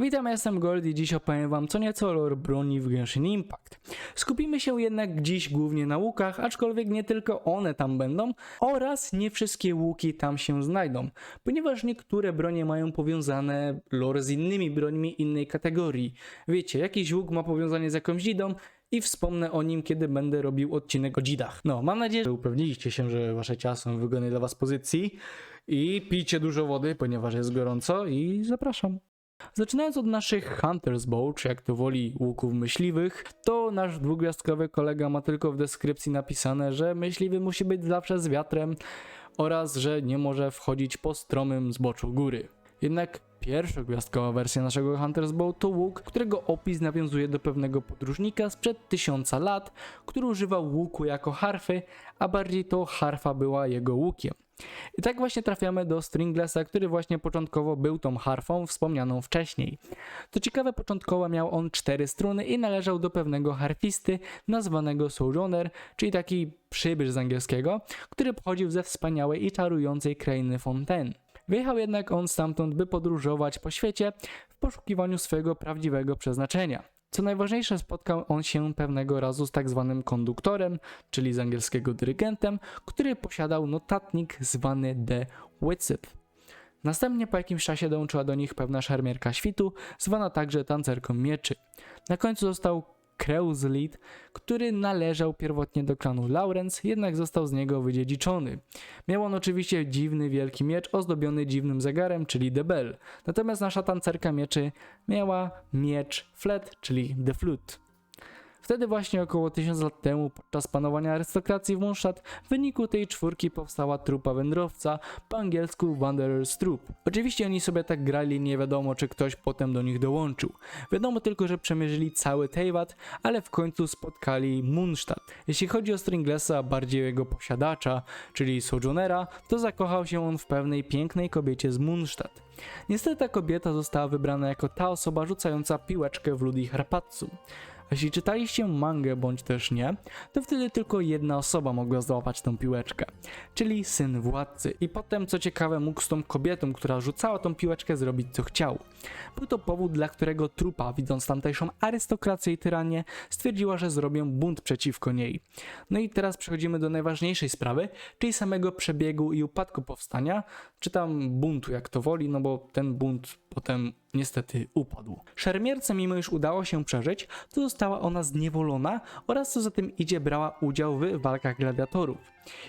Witam, jestem Gold i dziś opowiem wam co nieco lore broni w Genshin Impact. Skupimy się jednak dziś głównie na łukach, aczkolwiek nie tylko one tam będą oraz nie wszystkie łuki tam się znajdą, ponieważ niektóre bronie mają powiązane lore z innymi brońmi innej kategorii. Wiecie, jakiś łuk ma powiązanie z jakąś dzidą, i wspomnę o nim, kiedy będę robił odcinek o dzidach. No, mam nadzieję, że upewniliście się, że wasze ciała są w wygodnej dla was pozycji i pijcie dużo wody, ponieważ jest gorąco i zapraszam. Zaczynając od naszych Hunter's Bow, czy jak to woli łuków myśliwych, to nasz dwugwiazdkowy kolega ma tylko w deskrypcji napisane, że myśliwy musi być zawsze z wiatrem oraz, że nie może wchodzić po stromym zboczu góry. Jednak pierwszogwiazdkowa wersja naszego Hunter's Bow to łuk, którego opis nawiązuje do pewnego podróżnika sprzed tysiąca lat, który używał łuku jako harfy, a bardziej to harfa była jego łukiem. I tak właśnie trafiamy do Stringlessa, który właśnie początkowo był tą harfą wspomnianą wcześniej. Co ciekawe, początkowo miał on cztery struny i należał do pewnego harfisty nazwanego Sojourner, czyli taki przybysz z angielskiego, który pochodził ze wspaniałej i czarującej krainy Fontaine. Wyjechał jednak on stamtąd, by podróżować po świecie w poszukiwaniu swojego prawdziwego przeznaczenia. Co najważniejsze, spotkał on się pewnego razu z tak zwanym konduktorem, czyli z angielskiego dyrygentem, który posiadał notatnik zwany The Witsit. Następnie po jakimś czasie dołączyła do nich pewna szermierka świtu, zwana także tancerką mieczy. Na końcu został Kreuzlit, który należał pierwotnie do klanu Lawrence, jednak został z niego wydziedziczony. Miał on oczywiście dziwny wielki miecz ozdobiony dziwnym zegarem, czyli The Bell. Natomiast nasza tancerka mieczy miała miecz Flet, czyli The Flute. Wtedy właśnie około 1000 lat temu, podczas panowania arystokracji w Mondstadt, w wyniku tej czwórki powstała trupa wędrowca, po angielsku Wanderer's Troop. Oczywiście oni sobie tak grali, nie wiadomo czy ktoś potem do nich dołączył. Wiadomo tylko, że przemierzyli cały Teyvat, ale w końcu spotkali Mondstadt. Jeśli chodzi o Stringlessa, bardziej jego posiadacza, czyli Sojournera, to zakochał się on w pewnej pięknej kobiecie z Mondstadt. Niestety ta kobieta została wybrana jako ta osoba rzucająca piłeczkę w ludzi Harpatsu. Jeśli czytaliście mangę bądź też nie, to wtedy tylko jedna osoba mogła złapać tą piłeczkę, czyli syn władcy. I potem, co ciekawe, mógł z tą kobietą, która rzucała tą piłeczkę, zrobić co chciał. Był to powód, dla którego trupa, widząc tamtejszą arystokrację i tyranię, stwierdziła, że zrobią bunt przeciwko niej. No i teraz przechodzimy do najważniejszej sprawy, czyli samego przebiegu i upadku powstania, czy tam buntu, jak to woli, no bo ten bunt potem niestety upadł. Szermierce, mimo iż udało się przeżyć, to została ona zniewolona oraz co za tym idzie brała udział w walkach gladiatorów.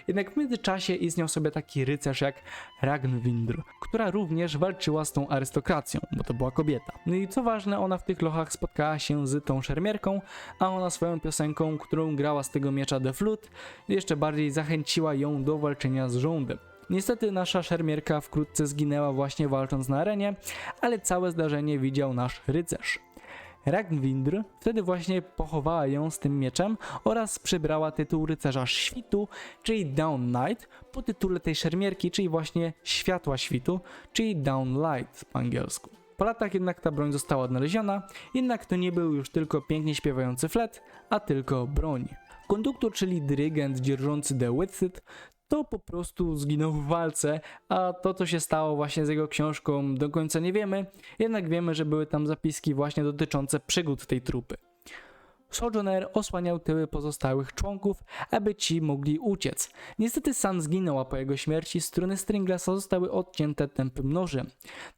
Jednak w międzyczasie istniał sobie taki rycerz jak Ragnvindr, która również walczyła z tą arystokracją, bo to była kobieta. No i co ważne, ona w tych lochach spotkała się z tą szermierką, a ona swoją piosenką, którą grała z tego miecza The Flute, jeszcze bardziej zachęciła ją do walczenia z rządem. Niestety nasza szermierka wkrótce zginęła właśnie walcząc na arenie, ale całe zdarzenie widział nasz rycerz. Ragnvindr wtedy właśnie pochowała ją z tym mieczem oraz przybrała tytuł rycerza świtu, czyli Down Knight, po tytule tej szermierki, czyli właśnie światła świtu, czyli Down Light po angielsku. Po latach jednak ta broń została odnaleziona, jednak to nie był już tylko pięknie śpiewający flet, a tylko broń. Konduktor, czyli dyrygent dzierżący The Witsit, to po prostu zginął w walce, a to co się stało właśnie z jego książką do końca nie wiemy, jednak wiemy, że były tam zapiski właśnie dotyczące przygód tej trupy. Sojourner osłaniał tyły pozostałych członków, aby ci mogli uciec. Niestety San zginął, a po jego śmierci struny Stringlessa zostały odcięte tępym nożem,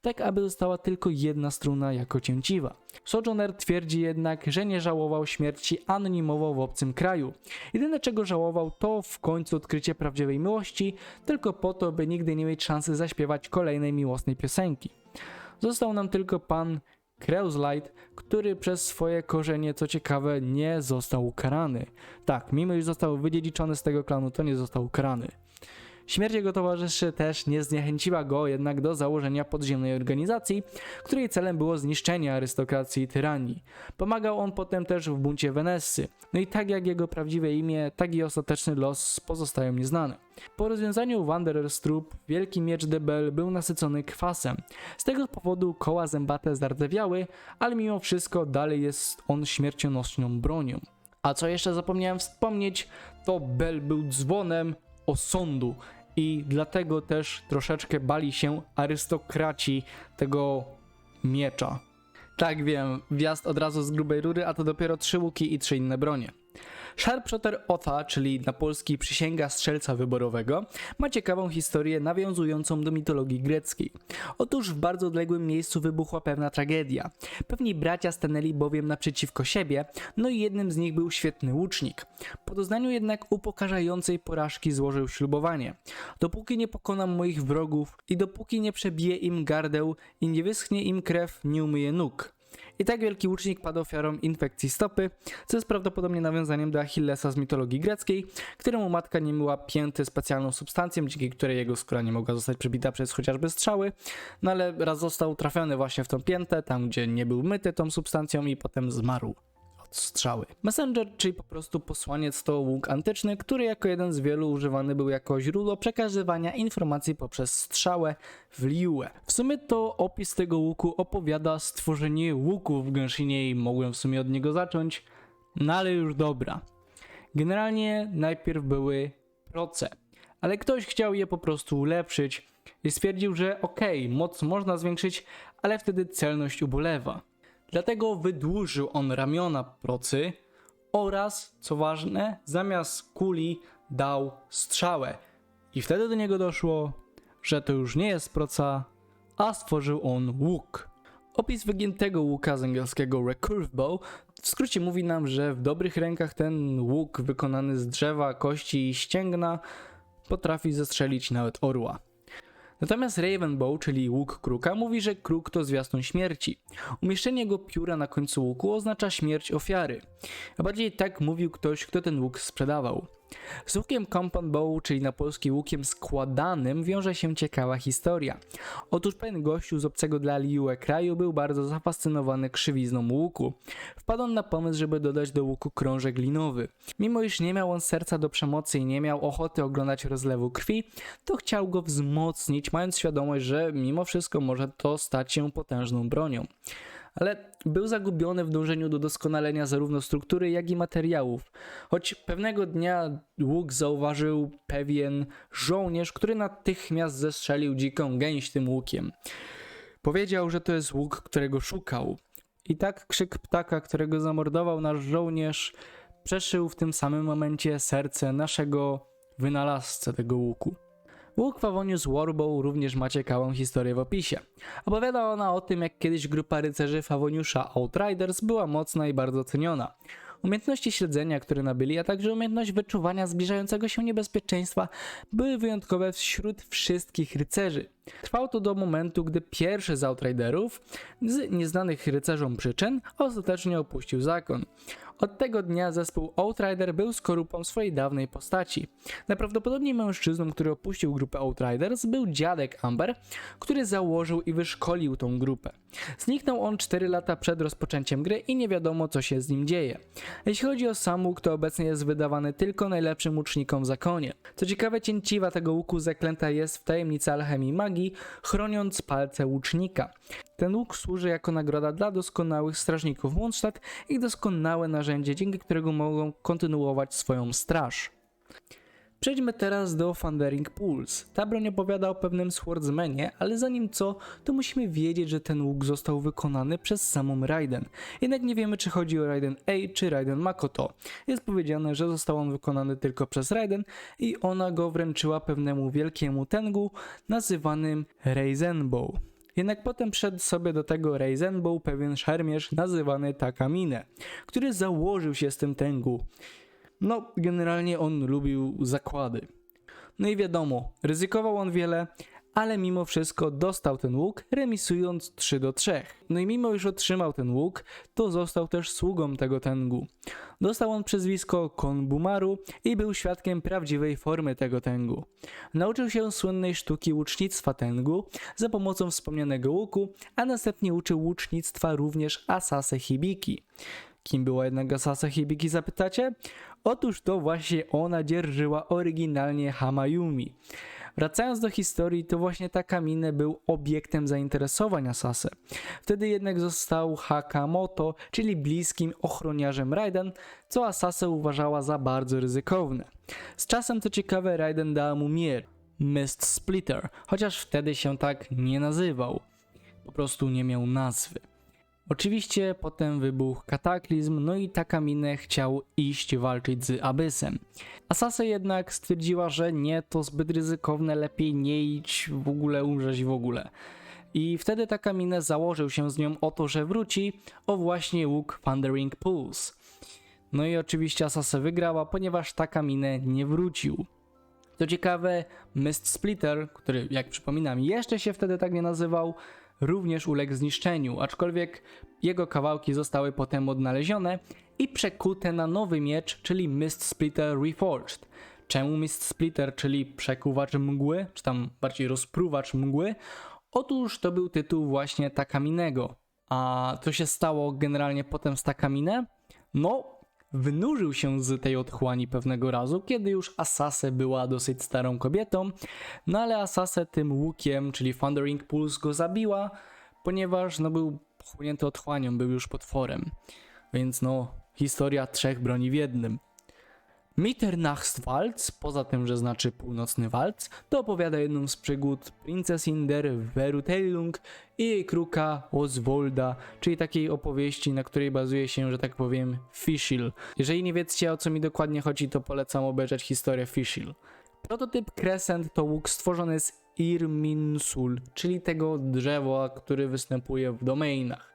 tak aby została tylko jedna struna jako cięciwa. Sojourner twierdzi jednak, że nie żałował śmierci anonimowo w obcym kraju. Jedyne czego żałował to w końcu odkrycie prawdziwej miłości, tylko po to, by nigdy nie mieć szansy zaśpiewać kolejnej miłosnej piosenki. Został nam tylko pan Kreuzlight, który przez swoje korzenie, co ciekawe, nie został ukarany. Tak, mimo iż został wydziedziczony z tego klanu, to nie został ukarany. Śmierć jego towarzyszy też nie zniechęciła go jednak do założenia podziemnej organizacji, której celem było zniszczenie arystokracji i tyranii. Pomagał on potem też w buncie Wenessy. No i tak jak jego prawdziwe imię, tak i ostateczny los pozostają nieznane. Po rozwiązaniu Wanderer's Troop, wielki miecz Debel był nasycony kwasem. Z tego powodu koła zębate zardzewiały, ale mimo wszystko dalej jest on śmiercionośną bronią. A co jeszcze zapomniałem wspomnieć, to Bel był dzwonem osądu i dlatego też troszeczkę bali się arystokraci tego miecza. Tak wiem, wjazd od razu z grubej rury, a to dopiero trzy łuki i trzy inne bronie. Sharpshooter Otha, czyli na polski przysięga strzelca wyborowego, ma ciekawą historię nawiązującą do mitologii greckiej. Otóż w bardzo odległym miejscu wybuchła pewna tragedia. Pewni bracia stanęli bowiem naprzeciwko siebie, no i jednym z nich był świetny łucznik. Po doznaniu jednak upokarzającej porażki złożył ślubowanie. Dopóki nie pokonam moich wrogów i dopóki nie przebiję im gardeł i nie wyschnie im krew, nie umyję nóg. I tak wielki łucznik padł ofiarą infekcji stopy, co jest prawdopodobnie nawiązaniem do Achillesa z mitologii greckiej, któremu matka nie myła pięty specjalną substancją, dzięki której jego skóra nie mogła zostać przebita przez chociażby strzały, no ale raz został trafiony właśnie w tą piętę, tam gdzie nie był myty tą substancją i potem zmarł strzały. Messenger, czyli po prostu posłaniec to łuk antyczny, który jako jeden z wielu używany był jako źródło przekazywania informacji poprzez strzałę w liuę. W sumie to opis tego łuku opowiada stworzenie łuku w Genshinie i mogłem w sumie od niego zacząć, no ale już dobra. Generalnie najpierw były proce, ale ktoś chciał je po prostu ulepszyć i stwierdził, że okej, moc można zwiększyć, ale wtedy celność ubolewa. Dlatego wydłużył on ramiona procy oraz, co ważne, zamiast kuli dał strzałę. I wtedy do niego doszło, że to już nie jest proca, a stworzył on łuk. Opis wygiętego łuka z angielskiego recurve bow w skrócie mówi nam, że w dobrych rękach ten łuk wykonany z drzewa, kości i ścięgna potrafi zestrzelić nawet orła. Natomiast Ravenbow, czyli łuk kruka, mówi, że kruk to zwiastun śmierci. Umieszczenie go pióra na końcu łuku oznacza śmierć ofiary. A bardziej tak mówił ktoś, kto ten łuk sprzedawał. Z łukiem compound bow, czyli na polski łukiem składanym, wiąże się ciekawa historia. Otóż pewien gościu z obcego dla Liue kraju był bardzo zafascynowany krzywizną łuku. Wpadł on na pomysł, żeby dodać do łuku krążek linowy. Mimo iż nie miał on serca do przemocy i nie miał ochoty oglądać rozlewu krwi, to chciał go wzmocnić, mając świadomość, że mimo wszystko może to stać się potężną bronią ale był zagubiony w dążeniu do doskonalenia zarówno struktury, jak i materiałów. Choć pewnego dnia łuk zauważył pewien żołnierz, który natychmiast zestrzelił dziką gęś tym łukiem. Powiedział, że to jest łuk, którego szukał. I tak krzyk ptaka, którego zamordował nasz żołnierz, przeszył w tym samym momencie serce naszego wynalazcy tego łuku. Łuk Favonius Warbow również ma ciekawą historię w opisie. Opowiada ona o tym, jak kiedyś grupa rycerzy Favoniusza Outriders była mocna i bardzo ceniona. Umiejętności śledzenia, które nabyli, a także umiejętność wyczuwania zbliżającego się niebezpieczeństwa były wyjątkowe wśród wszystkich rycerzy. Trwało to do momentu, gdy pierwszy z Outriderów, z nieznanych rycerzom przyczyn, ostatecznie opuścił zakon. Od tego dnia zespół Outrider był skorupą swojej dawnej postaci. Najprawdopodobniej mężczyzną, który opuścił grupę Outriders był dziadek Amber, który założył i wyszkolił tą grupę. Zniknął on 4 lata przed rozpoczęciem gry i nie wiadomo co się z nim dzieje. Jeśli chodzi o sam łuk, to obecnie jest wydawany tylko najlepszym łucznikom w zakonie. Co ciekawe, cięciwa tego łuku zaklęta jest w tajemnicy alchemii magii, chroniąc palce łucznika. Ten łuk służy jako nagroda dla doskonałych strażników Mondstadt i doskonałe narzędzie, dzięki którego mogą kontynuować swoją straż. Przejdźmy teraz do Thundering Pulse. Ta broń opowiada o pewnym swordsmanie, ale zanim co, to musimy wiedzieć, że ten łuk został wykonany przez samą Raiden. Jednak nie wiemy, czy chodzi o Raiden A czy Raiden Makoto. Jest powiedziane, że został on wykonany tylko przez Raiden i ona go wręczyła pewnemu wielkiemu tengu nazywanym Reizenbow. Jednak potem wszedł sobie do tego Reizenbow pewien szermierz nazywany Takamine, który założył się z tym tengu. No, generalnie on lubił zakłady. No i wiadomo, ryzykował on wiele, ale mimo wszystko dostał ten łuk, remisując 3 do 3. No i mimo iż otrzymał ten łuk, to został też sługą tego tengu. Dostał on przezwisko Konbumaru i był świadkiem prawdziwej formy tego tengu. Nauczył się słynnej sztuki łucznictwa tengu za pomocą wspomnianego łuku, a następnie uczył łucznictwa również Asase Hibiki. Kim była jednak Asase Hibiki zapytacie? Otóż to właśnie ona dzierżyła oryginalnie Hamayumi. Wracając do historii, to właśnie Takamine był obiektem zainteresowań Asase. Wtedy jednak został Hakamoto, czyli bliskim ochroniarzem Raiden, co Asase uważała za bardzo ryzykowne. Z czasem, co ciekawe, Raiden dała mu mier, Mist Splitter, chociaż wtedy się tak nie nazywał. Po prostu nie miał nazwy. Oczywiście potem wybuchł kataklizm, no i Takamine chciał iść walczyć z Abyssem. Asase jednak stwierdziła, że nie, to zbyt ryzykowne, lepiej nie idź, w ogóle umrzeć w ogóle. I wtedy Takamine założył się z nią o to, że wróci o właśnie łuk Thundering Pulse. No i oczywiście Asase wygrała, ponieważ Takamine nie wrócił. Co ciekawe, Mist Splitter, który jak przypominam jeszcze się wtedy tak nie nazywał, również uległ zniszczeniu, aczkolwiek jego kawałki zostały potem odnalezione i przekute na nowy miecz, czyli Mist Splitter Reforged. Czemu Mist Splitter, czyli przekuwacz mgły, czy tam bardziej rozpruwacz mgły? Otóż to był tytuł właśnie Takaminego. A co się stało generalnie potem z Takamine? No, wynurzył się z tej otchłani pewnego razu, kiedy już Asase była dosyć starą kobietą, no ale Asase tym łukiem, czyli Thundering Pulse go zabiła, ponieważ no był pochłonięty otchłanią, był już potworem. Więc no, historia trzech broni w jednym. Mitternachtswalz, poza tym, że znaczy północny walc, to opowiada jedną z przygód Princesin der Verutelung i jej kruka Oswolda, czyli takiej opowieści, na której bazuje się, że tak powiem, Fischl. Jeżeli nie wiecie o co mi dokładnie chodzi, to polecam obejrzeć historię Fischl. Prototyp Crescent to łuk stworzony z Irminsul, czyli tego drzewa, który występuje w domainach.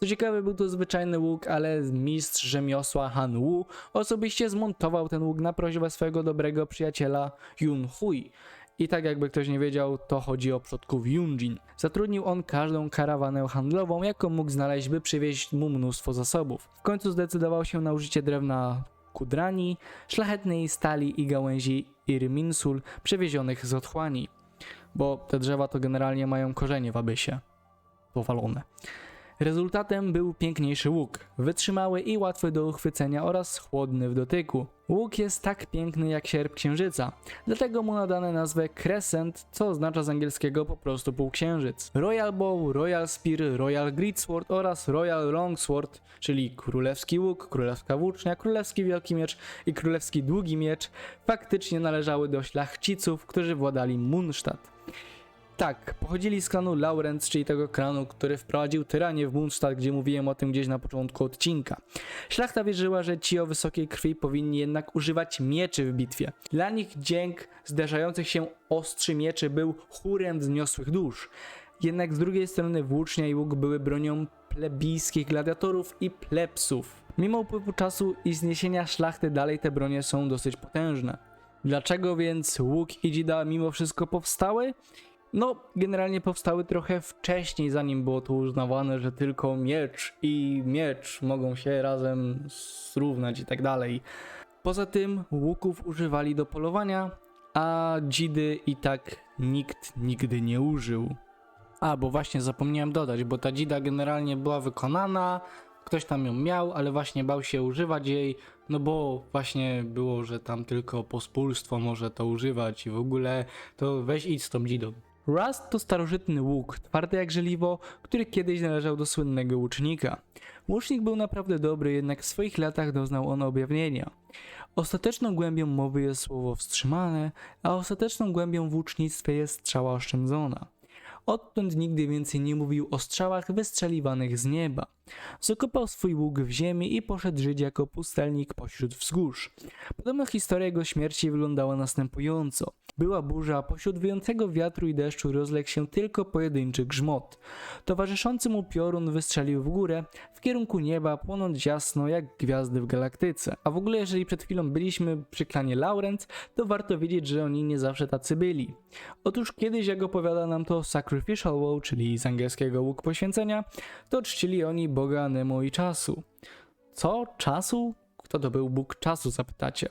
Co ciekawe, był to zwyczajny łuk, ale mistrz rzemiosła Han Wu osobiście zmontował ten łuk na prośbę swojego dobrego przyjaciela Yun Hui. I tak jakby ktoś nie wiedział, to chodzi o przodków Yunjin. Zatrudnił on każdą karawanę handlową, jaką mógł znaleźć, by przywieźć mu mnóstwo zasobów. W końcu zdecydował się na użycie drewna kudrani, szlachetnej stali i gałęzi Irminsul przewiezionych z otchłani. Bo te drzewa to generalnie mają korzenie w abysie. Powalone. Rezultatem był piękniejszy łuk, wytrzymały i łatwy do uchwycenia oraz chłodny w dotyku. Łuk jest tak piękny jak sierp księżyca, dlatego mu nadano nazwę Crescent, co oznacza z angielskiego po prostu półksiężyc. Royal Bow, Royal Spear, Royal Greatsword oraz Royal Longsword, czyli królewski łuk, królewska włócznia, królewski wielki miecz i królewski długi miecz, faktycznie należały do szlachciców, którzy władali Munstadt. Tak, pochodzili z klanu Laurens, czyli tego klanu, który wprowadził tyranię w Mundstadt, gdzie mówiłem o tym gdzieś na początku odcinka. Szlachta wierzyła, że ci o wysokiej krwi powinni jednak używać mieczy w bitwie. Dla nich dźwięk zderzających się ostrzy mieczy był chórem wzniosłych dusz. Jednak z drugiej strony włócznia i łuk były bronią plebijskich gladiatorów i plebsów. Mimo upływu czasu i zniesienia szlachty dalej te bronie są dosyć potężne. Dlaczego więc łuk i dzida mimo wszystko powstały? No, generalnie powstały trochę wcześniej, zanim było to uznawane, że tylko miecz i miecz mogą się razem zrównać i tak dalej. Poza tym łuków używali do polowania, a dzidy i tak nikt nigdy nie użył. A, bo właśnie zapomniałem dodać, bo ta dzida generalnie była wykonana, ktoś tam ją miał, ale właśnie bał się używać jej, no bo właśnie było, że tam tylko pospólstwo może to używać i w ogóle to weź idź z tą dzidą. Rust to starożytny łuk, twardy jak żeliwo, który kiedyś należał do słynnego łucznika. Łucznik był naprawdę dobry, jednak w swoich latach doznał on objawnienia. Ostateczną głębią mowy jest słowo wstrzymane, a ostateczną głębią w łucznictwie jest strzała oszczędzona. Odtąd nigdy więcej nie mówił o strzałach wystrzeliwanych z nieba. Zakopał swój łuk w ziemi i poszedł żyć jako pustelnik pośród wzgórz. Podobno historia jego śmierci wyglądała następująco. Była burza, pośród wyjącego wiatru i deszczu rozległ się tylko pojedynczy grzmot. Towarzyszący mu piorun wystrzelił w górę, w kierunku nieba, płonąc jasno jak gwiazdy w galaktyce. A w ogóle jeżeli przed chwilą byliśmy przy klanie Laurent, to warto wiedzieć, że oni nie zawsze tacy byli. Otóż kiedyś, jak opowiada nam to Sacrificial Woe, czyli z angielskiego łuk poświęcenia, to czcili oni boga Nemo i czasu. Co? Czasu? Kto to był Bóg czasu, zapytacie.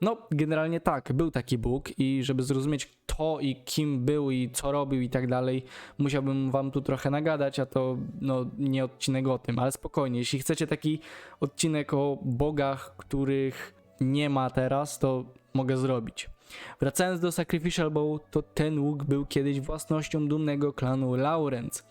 No, generalnie tak, był taki Bóg i żeby zrozumieć kto i kim był i co robił i tak dalej, musiałbym wam tu trochę nagadać, a to no nie odcinek o tym, ale spokojnie, jeśli chcecie taki odcinek o bogach, których nie ma teraz, to mogę zrobić. Wracając do Sacrificial Bow, to ten łuk był kiedyś własnością dumnego klanu Laurens.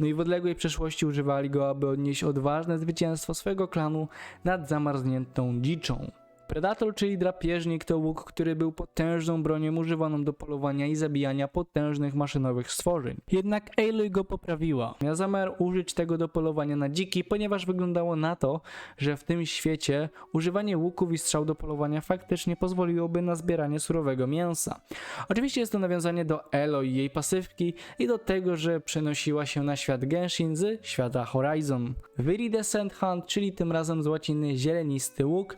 No i w odległej przeszłości używali go, aby odnieść odważne zwycięstwo swojego klanu nad zamarzniętą dziczą. Predator, czyli drapieżnik, to łuk, który był potężną bronią używaną do polowania i zabijania potężnych maszynowych stworzeń. Jednak Aloy go poprawiła. Miał zamiar użyć tego do polowania na dziki, ponieważ wyglądało na to, że w tym świecie używanie łuków i strzał do polowania faktycznie pozwoliłoby na zbieranie surowego mięsa. Oczywiście jest to nawiązanie do Aloy i jej pasywki i do tego, że przenosiła się na świat Genshin z świata Horizon. Viridescent Hunt, czyli tym razem z łaciny zielenisty łuk,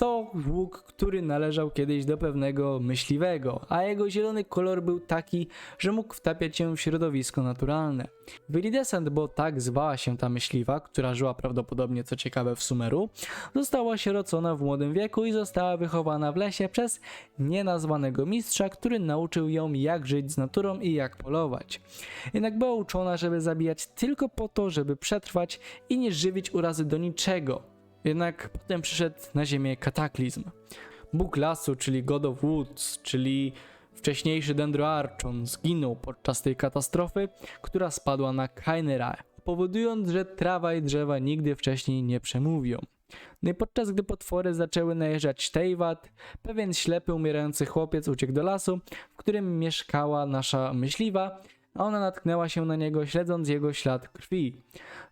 to łuk, który należał kiedyś do pewnego myśliwego, a jego zielony kolor był taki, że mógł wtapiać się w środowisko naturalne. Viridescent, bo tak zwała się ta myśliwa, która żyła prawdopodobnie co ciekawe w Sumeru, została sierocona w młodym wieku i została wychowana w lesie przez nienazwanego mistrza, który nauczył ją jak żyć z naturą i jak polować. Jednak była uczona, żeby zabijać tylko po to, żeby przetrwać i nie żywić urazy do niczego. Jednak potem przyszedł na ziemię kataklizm. Bóg lasu, czyli God of Woods, czyli wcześniejszy Dendroarchon, zginął podczas tej katastrofy, która spadła na Kainera, powodując, że trawa i drzewa nigdy wcześniej nie przemówią. No i podczas gdy potwory zaczęły najeżdżać Teyvat, pewien ślepy, umierający chłopiec uciekł do lasu, w którym mieszkała nasza myśliwa, a ona natknęła się na niego, śledząc jego ślad krwi.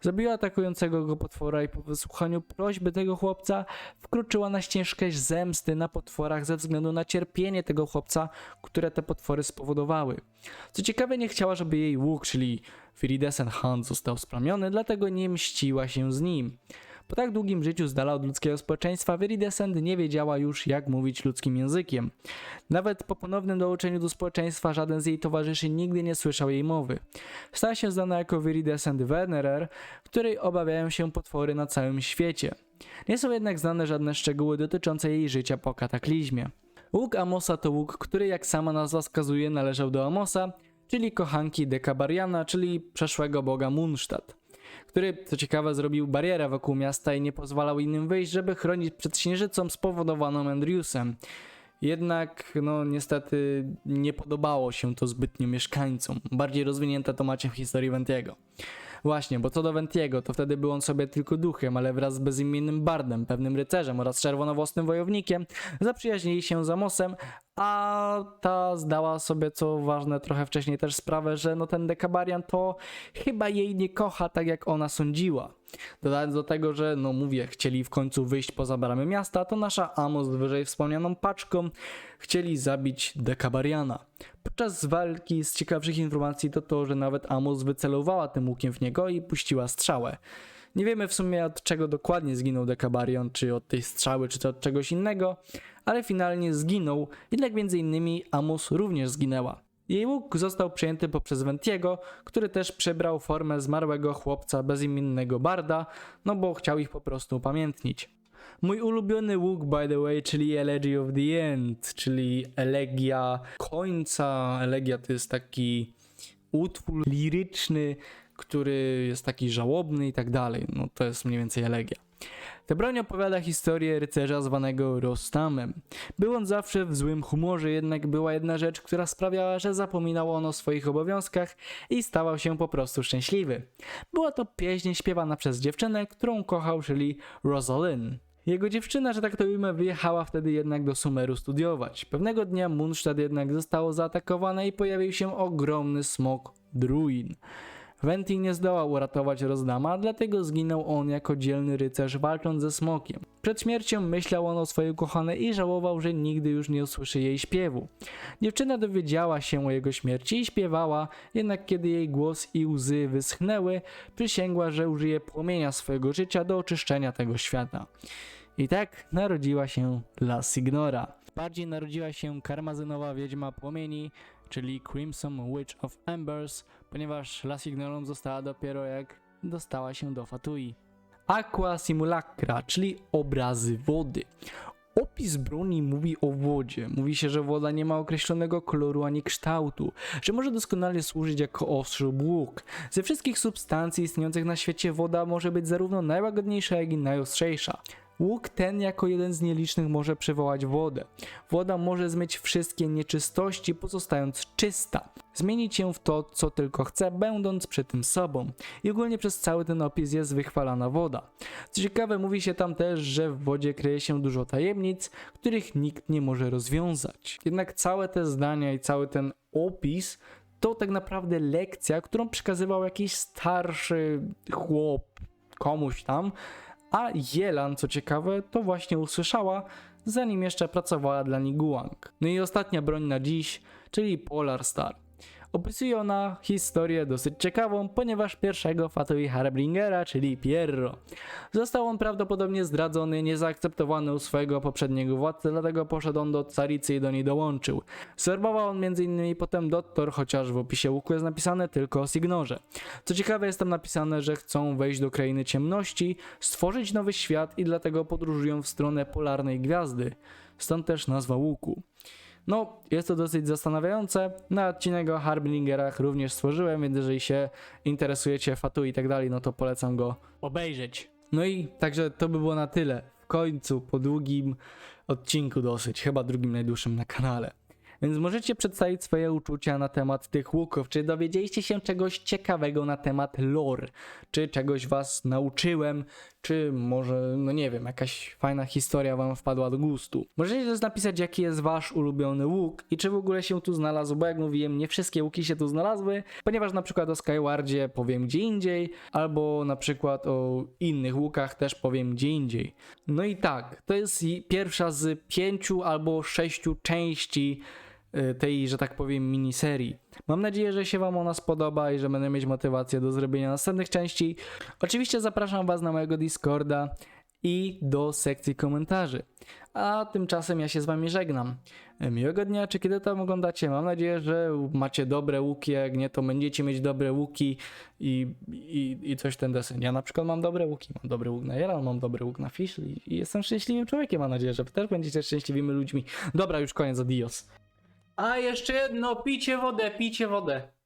Zabiła atakującego go potwora i po wysłuchaniu prośby tego chłopca wkroczyła na ścieżkę zemsty na potworach ze względu na cierpienie tego chłopca, które te potwory spowodowały. Co ciekawe, nie chciała, żeby jej łuk, czyli Viridescent Hunt, został splamiony, dlatego nie mściła się z nim. Po tak długim życiu z dala od ludzkiego społeczeństwa, Viridescent nie wiedziała już, jak mówić ludzkim językiem. Nawet po ponownym dołączeniu do społeczeństwa żaden z jej towarzyszy nigdy nie słyszał jej mowy. Stała się znana jako Viridescent Venerer, której obawiają się potwory na całym świecie. Nie są jednak znane żadne szczegóły dotyczące jej życia po kataklizmie. Łuk Amosa to łuk, który jak sama nazwa wskazuje należał do Amosa, czyli kochanki Dekabariana, czyli przeszłego boga Munstadt który, co ciekawe, zrobił barierę wokół miasta i nie pozwalał innym wyjść, żeby chronić przed śnieżycą spowodowaną Andriusem. Jednak, no niestety, nie podobało się to zbytnio mieszkańcom. Bardziej rozwinięte to macie w historii Ventiego. Właśnie, bo co do Ventiego, to wtedy był on sobie tylko duchem, ale wraz z bezimiennym bardem, pewnym rycerzem oraz czerwonowłosnym wojownikiem zaprzyjaźnili się z Amosem, a ta zdała sobie, co ważne, trochę wcześniej też sprawę, że no ten Dekabarian to chyba jej nie kocha tak jak ona sądziła. Dodając do tego, że no mówię, chcieli w końcu wyjść poza bramy miasta, to nasza Amos z wyżej wspomnianą paczką chcieli zabić Dekabariana. Podczas walki z ciekawszych informacji to to, że nawet Amos wycelowała tym łukiem w niego i puściła strzałę. Nie wiemy w sumie od czego dokładnie zginął Dekabarion, czy od tej strzały, czy to od czegoś innego, ale finalnie zginął, jednak między innymi Amos również zginęła. Jej łuk został przejęty poprzez Ventiego, który też przebrał formę zmarłego chłopca bezimiennego Barda, no bo chciał ich po prostu upamiętnić. Mój ulubiony łuk, by the way, czyli Elegy of the End, czyli elegia końca. Elegia to jest taki utwór liryczny, który jest taki żałobny i tak dalej. No to jest mniej więcej elegia. Ta broń opowiada historię rycerza zwanego Rostamem. Był on zawsze w złym humorze, jednak była jedna rzecz, która sprawiała, że zapominał on o swoich obowiązkach i stawał się po prostu szczęśliwy. Była to pieśń śpiewana przez dziewczynę, którą kochał, czyli Rosalind. Jego dziewczyna, że tak to ujmę, wyjechała wtedy jednak do Sumeru studiować. Pewnego dnia Munstadt jednak zostało zaatakowane i pojawił się ogromny smok Druin. Venti nie zdołał uratować Rozdama, dlatego zginął on jako dzielny rycerz walcząc ze smokiem. Przed śmiercią myślał on o swojej ukochanej i żałował, że nigdy już nie usłyszy jej śpiewu. Dziewczyna dowiedziała się o jego śmierci i śpiewała, jednak kiedy jej głos i łzy wyschnęły, przysięgła, że użyje płomienia swojego życia do oczyszczenia tego świata. I tak narodziła się La Signora. Bardziej narodziła się karmazynowa wiedźma płomieni, czyli Crimson Witch of Embers, ponieważ La Signorą została dopiero jak dostała się do Fatui. Aqua Simulacra, czyli obrazy wody. Opis broni mówi o wodzie. Mówi się, że woda nie ma określonego koloru ani kształtu, że może doskonale służyć jako ostrze lub łuk. Ze wszystkich substancji istniejących na świecie woda może być zarówno najłagodniejsza, jak i najostrzejsza. Łuk ten jako jeden z nielicznych może przywołać wodę. Woda może zmyć wszystkie nieczystości, pozostając czysta. Zmienić ją w to, co tylko chce, będąc przy tym sobą. I ogólnie przez cały ten opis jest wychwalana woda. Co ciekawe, mówi się tam też, że w wodzie kryje się dużo tajemnic, których nikt nie może rozwiązać. Jednak całe te zdania i cały ten opis to tak naprawdę lekcja, którą przekazywał jakiś starszy chłop komuś tam, a Jelan, co ciekawe, to właśnie usłyszała, zanim jeszcze pracowała dla Niguang. No i ostatnia broń na dziś, czyli Polar Star. Opisuje ona historię dosyć ciekawą, ponieważ pierwszego fatui Harbingera, czyli Pierro, został on prawdopodobnie zdradzony, niezaakceptowany u swojego poprzedniego władcy, dlatego poszedł on do caricy i do niej dołączył. Serwował on m.in. potem Dottor, chociaż w opisie łuku jest napisane tylko o Signorze. Co ciekawe jest tam napisane, że chcą wejść do krainy ciemności, stworzyć nowy świat i dlatego podróżują w stronę polarnej gwiazdy. Stąd też nazwa łuku. No, jest to dosyć zastanawiające. Na odcinek o Harbingerach również stworzyłem, więc jeżeli się interesujecie Fatu i tak dalej, no to polecam go obejrzeć. No i także to by było na tyle. W końcu, po długim odcinku dosyć, chyba drugim najdłuższym na kanale. Więc możecie przedstawić swoje uczucia na temat tych łuków. Czy dowiedzieliście się czegoś ciekawego na temat lore? Czy czegoś was nauczyłem? Czy może, no nie wiem, jakaś fajna historia wam wpadła do gustu? Możecie też napisać, jaki jest wasz ulubiony łuk i czy w ogóle się tu znalazł, bo jak mówiłem, nie wszystkie łuki się tu znalazły, ponieważ na przykład o Skywardzie powiem gdzie indziej, albo na przykład o innych łukach też powiem gdzie indziej. No i tak, to jest pierwsza z pięciu albo sześciu części tej, że tak powiem, miniserii. Mam nadzieję, że się Wam ona spodoba i że będę mieć motywację do zrobienia następnych części. Oczywiście zapraszam Was na mojego Discorda i do sekcji komentarzy. A tymczasem ja się z Wami żegnam. Miłego dnia, czy kiedy tam oglądacie? Mam nadzieję, że macie dobre łuki, jak nie, to będziecie mieć dobre łuki i, i, i coś ten desen. Ja na przykład mam dobre łuki. Mam dobry łuk na Jelan, mam dobry łuk na Fish i, i jestem szczęśliwym człowiekiem. Mam nadzieję, że Wy też będziecie szczęśliwymi ludźmi. Dobra, już koniec, adios. A jeszcze jedno, picie wodę, picie wodę.